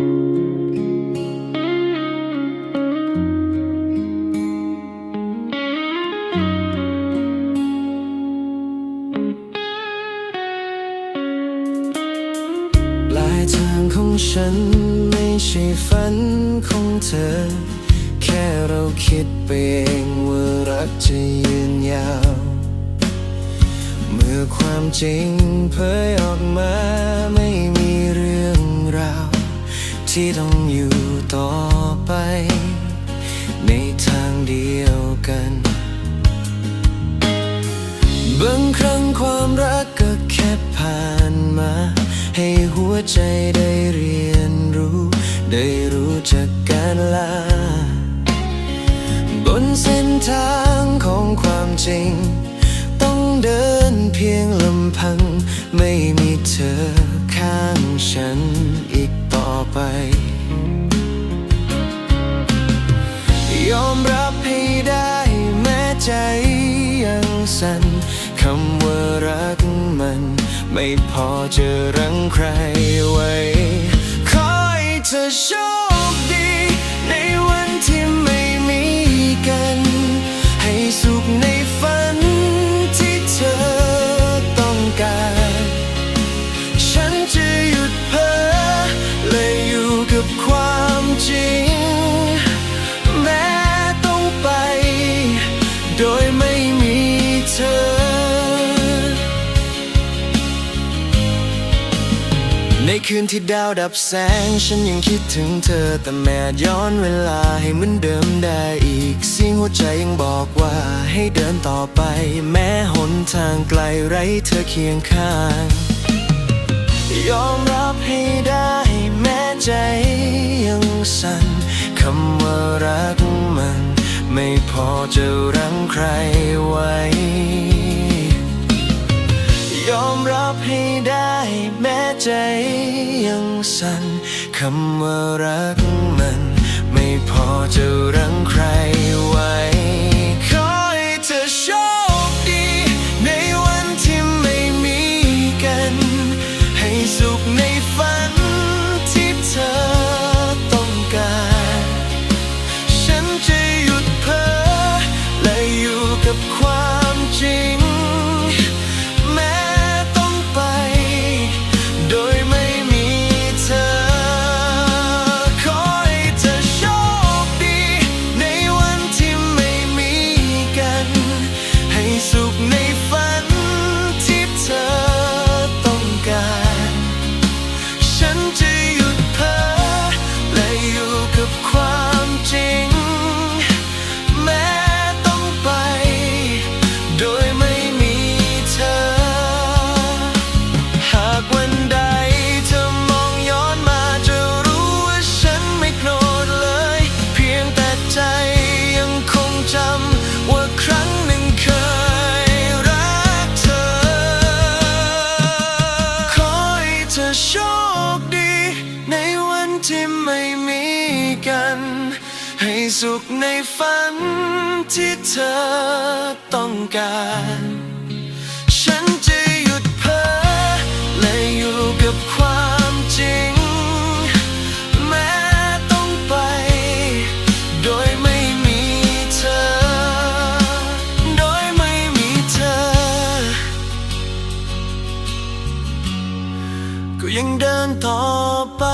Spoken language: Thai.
ปลายทางของฉันไม่ใช่ฝันของเธอ แค่เราคิดไปเองว่ารักจะยืนยาว เมื่อความจริงเผยออกมาไม่มี ที่ต้องอยู่ต่อไป ในทางเดียวกัน บางครั้งความรักก็แค่ผ่านมา ให้หัวใจได้เรียนรู้ ได้รู้จักการลา บนเส้นทางของความจริง ต้องเดินเพียงลำพัง ไม่มีเธอข้างฉันอีก อไป ยอมรับให้ได้แม้ใจยังสั่นคำว่ารักมัน ไม่พอจะรังใคร ในคืนที่ดาวดับแสง ฉันยังคิดถึงเธอ แต่แม้ย้อนเวลาให้เหมือนเดิมได้อีกเสียงหัวใจยังบอกว่าให้เดินต่อไป แม้หนทางไกลไร้เธอเคียงข้าง ยอมรับให้ได้แม้ใจยังสั่นคำว่ารักมัน ไม่พอจะรังใครไว้ ยอมรับให้ได้แม้ใจ สั้นคำว่ารักมัน ไม่พอจะรังใครไว้ สุขในฝันที่เธอต้องการ ฉันจะหยุดเพ้อและอยู่กับความจริง แม้ต้องไป โดยไม่มีเธอ โดยไม่มีเธอ ก็ยังเดินต่อไป